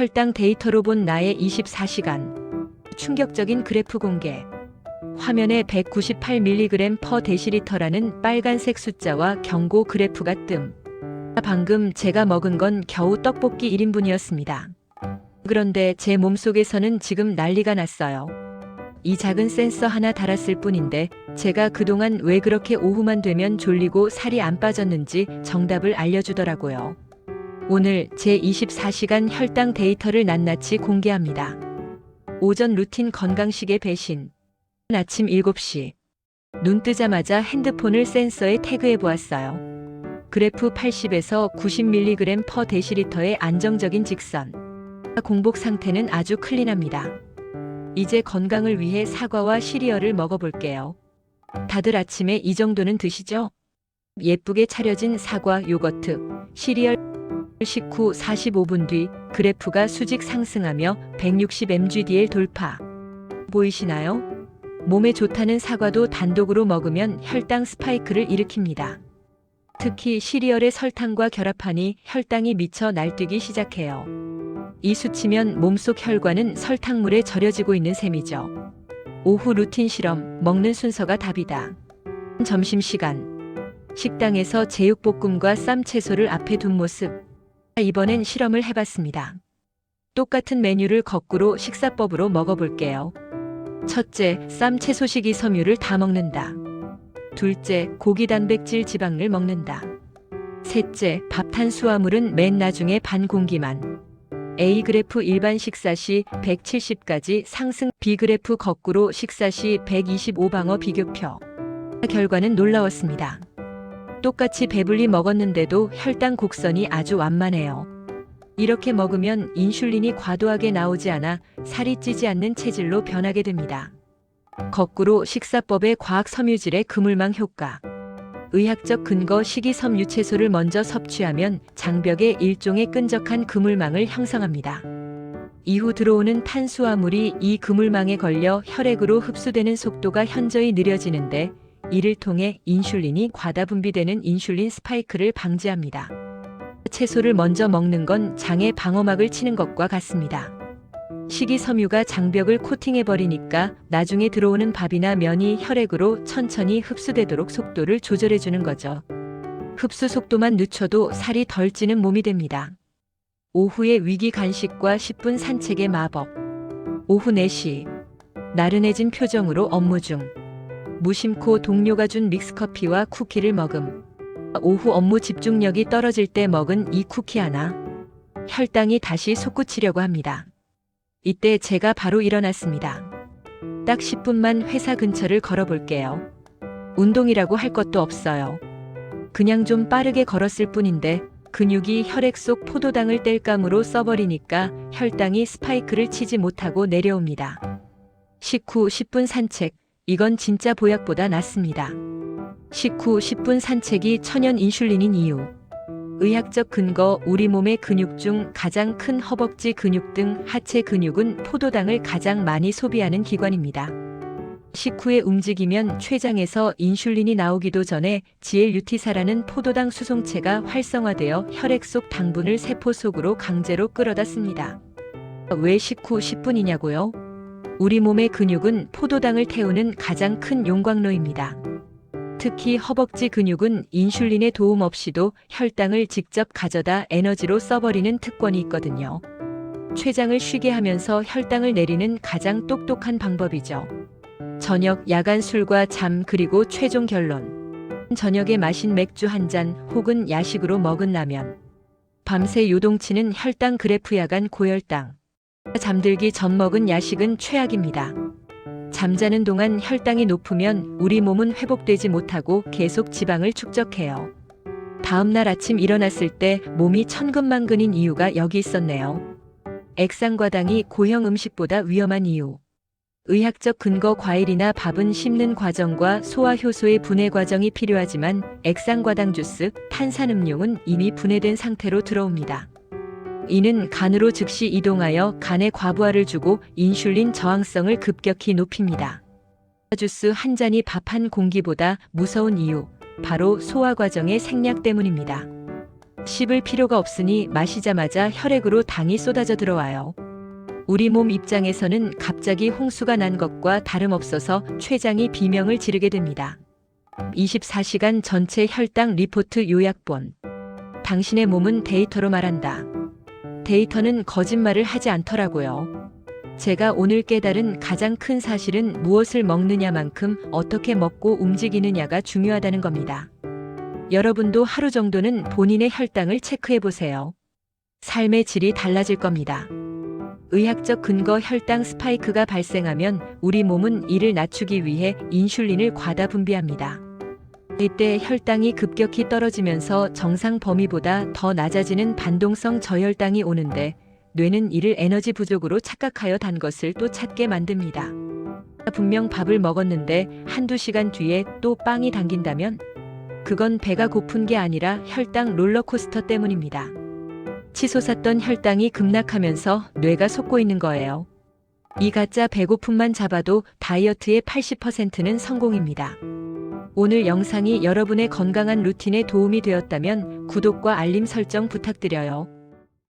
혈당 데이터로 본 나의 24시간. 충격적인 그래프 공개. 화면에 198mg per 데시리터라는 빨간색 숫자와 경고 그래프가 뜸. 방금 제가 먹은 건 겨우 떡볶이 1인분이었습니다. 그런데 제 몸속에서는 지금 난리가 났어요. 이 작은 센서 하나 달았을 뿐인데 제가 그동안 왜 그렇게 오후만 되면 졸리고 살이 안 빠졌는지 정답을 알려주더라고요. 오늘 제 24시간 혈당 데이터를 낱낱이 공개합니다. 오전 루틴 건강식의 배신. 아침 7시. 눈 뜨자마자 핸드폰을 센서에 태그해 보았어요. 그래프 80에서 90mg per 데시리터의 안정적인 직선. 공복 상태는 아주 클린합니다. 이제 건강을 위해 사과와 시리얼을 먹어볼게요. 다들 아침에 이 정도는 드시죠? 예쁘게 차려진 사과, 요거트, 시리얼 식후 45분 뒤 그래프가 수직 상승하며 160mgdl 돌파. 보이시나요? 몸에 좋다는 사과도 단독으로 먹으면 혈당 스파이크를 일으킵니다. 특히 시리얼의 설탕과 결합하니 혈당이 미쳐 날뛰기 시작해요. 이 수치면 몸속 혈관은 설탕물에 절여지고 있는 셈이죠. 오후 루틴 실험, 먹는 순서가 답이다. 점심시간. 식당에서 제육볶음과 쌈 채소를 앞에 둔 모습. 이번엔 실험을 해봤습니다. 똑같은 메뉴를 거꾸로 식사법으로 먹어볼게요. 첫째, 쌈 채소 식이 섬유를 다 먹는다. 둘째, 고기 단백질 지방을 먹는다. 셋째, 밥 탄수화물은 맨 나중에 반 공기만. A 그래프 일반 식사 시 170까지 상승, B 그래프 거꾸로 식사 시 125 방어 비교표. 결과는 놀라웠습니다. 똑같이 배불리 먹었는데도 혈당 곡선이 아주 완만해요. 이렇게 먹으면 인슐린이 과도하게 나오지 않아 살이 찌지 않는 체질로 변하게 됩니다. 거꾸로 식사법의 과학 섬유질의 그물망 효과. 의학적 근거 식이섬유 채소를 먼저 섭취하면 장벽에 일종의 끈적한 그물망을 형성합니다. 이후 들어오는 탄수화물이 이 그물망에 걸려 혈액으로 흡수되는 속도가 현저히 느려지는데 이를 통해 인슐린이 과다 분비되는 인슐린 스파이크를 방지합니다. 채소를 먼저 먹는 건 장의 방어막을 치는 것과 같습니다. 식이섬유가 장벽을 코팅해버리니까 나중에 들어오는 밥이나 면이 혈액으로 천천히 흡수되도록 속도를 조절해주는 거죠. 흡수 속도만 늦춰도 살이 덜 찌는 몸이 됩니다. 오후의 위기 간식과 10분 산책의 마법. 오후 4시. 나른해진 표정으로 업무 중. 무심코 동료가 준 믹스커피와 쿠키를 먹음. 오후 업무 집중력이 떨어질 때 먹은 이 쿠키 하나. 혈당이 다시 솟구치려고 합니다. 이때 제가 바로 일어났습니다. 딱 10분만 회사 근처를 걸어볼게요. 운동이라고 할 것도 없어요. 그냥 좀 빠르게 걸었을 뿐인데 근육이 혈액 속 포도당을 뗄감으로 써버리니까 혈당이 스파이크를 치지 못하고 내려옵니다. 식후 10분 산책, 이건 진짜 보약보다 낫습니다. 식후 10분 산책이 천연 인슐린인 이유. 의학적 근거 우리 몸의 근육 중 가장 큰 허벅지 근육 등 하체 근육은 포도당을 가장 많이 소비하는 기관입니다. 식후에 움직이면 췌장에서 인슐린이 나오기도 전에 GLUT사라는 포도당 수송체가 활성화되어 혈액 속 당분을 세포 속으로 강제로 끌어다 씁니다. 왜 식후 10분이냐고요? 우리 몸의 근육은 포도당을 태우는 가장 큰 용광로입니다. 특히 허벅지 근육은 인슐린의 도움 없이도 혈당을 직접 가져다 에너지로 써버리는 특권이 있거든요. 췌장을 쉬게 하면서 혈당을 내리는 가장 똑똑한 방법이죠. 저녁, 야간 술과 잠 그리고 최종 결론. 저녁에 마신 맥주 한 잔 혹은 야식으로 먹은 라면. 밤새 요동치는 혈당 그래프 야간 고혈당. 잠들기 전 먹은 야식은 최악입니다. 잠자는 동안 혈당이 높으면 우리 몸은 회복되지 못하고 계속 지방을 축적해요. 다음날 아침 일어났을 때 몸이 천근만근인 이유가 여기 있었네요. 액상과당이 고형 음식보다 위험한 이유. 의학적 근거 과일이나 밥은 씹는 과정과 소화 효소의 분해 과정이 필요하지만 액상과당 주스, 탄산음료는 이미 분해된 상태로 들어옵니다. 이는 간으로 즉시 이동하여 간에 과부하를 주고 인슐린 저항성을 급격히 높입니다. 주스 한 잔이 밥 한 공기보다 무서운 이유, 바로 소화 과정의 생략 때문입니다. 씹을 필요가 없으니 마시자마자 혈액으로 당이 쏟아져 들어와요. 우리 몸 입장에서는 갑자기 홍수가 난 것과 다름없어서 췌장이 비명을 지르게 됩니다. 24시간 전체 혈당 리포트 요약본. 당신의 몸은 데이터로 말한다. 데이터는 거짓말을 하지 않더라고요. 제가 오늘 깨달은 가장 큰 사실은 무엇을 먹느냐만큼 어떻게 먹고 움직이느냐가 중요하다는 겁니다. 여러분도 하루 정도는 본인의 혈당을 체크해 보세요. 삶의 질이 달라질 겁니다. 의학적 근거 혈당 스파이크가 발생하면 우리 몸은 이를 낮추기 위해 인슐린을 과다 분비합니다. 이때 혈당이 급격히 떨어지면서 정상 범위보다 더 낮아지는 반동성 저혈당이 오는데 뇌는 이를 에너지 부족으로 착각하여 단 것을 또 찾게 만듭니다. 분명 밥을 먹었는데 한두 시간 뒤에 또 빵이 당긴다면 그건 배가 고픈 게 아니라 혈당 롤러코스터 때문입니다. 치솟았던 혈당이 급락하면서 뇌가 속고 있는 거예요. 이 가짜 배고픔만 잡아도 다이어트의 80%는 성공입니다. 오늘 영상이 여러분의 건강한 루틴에 도움이 되었다면 구독과 알림 설정 부탁드려요.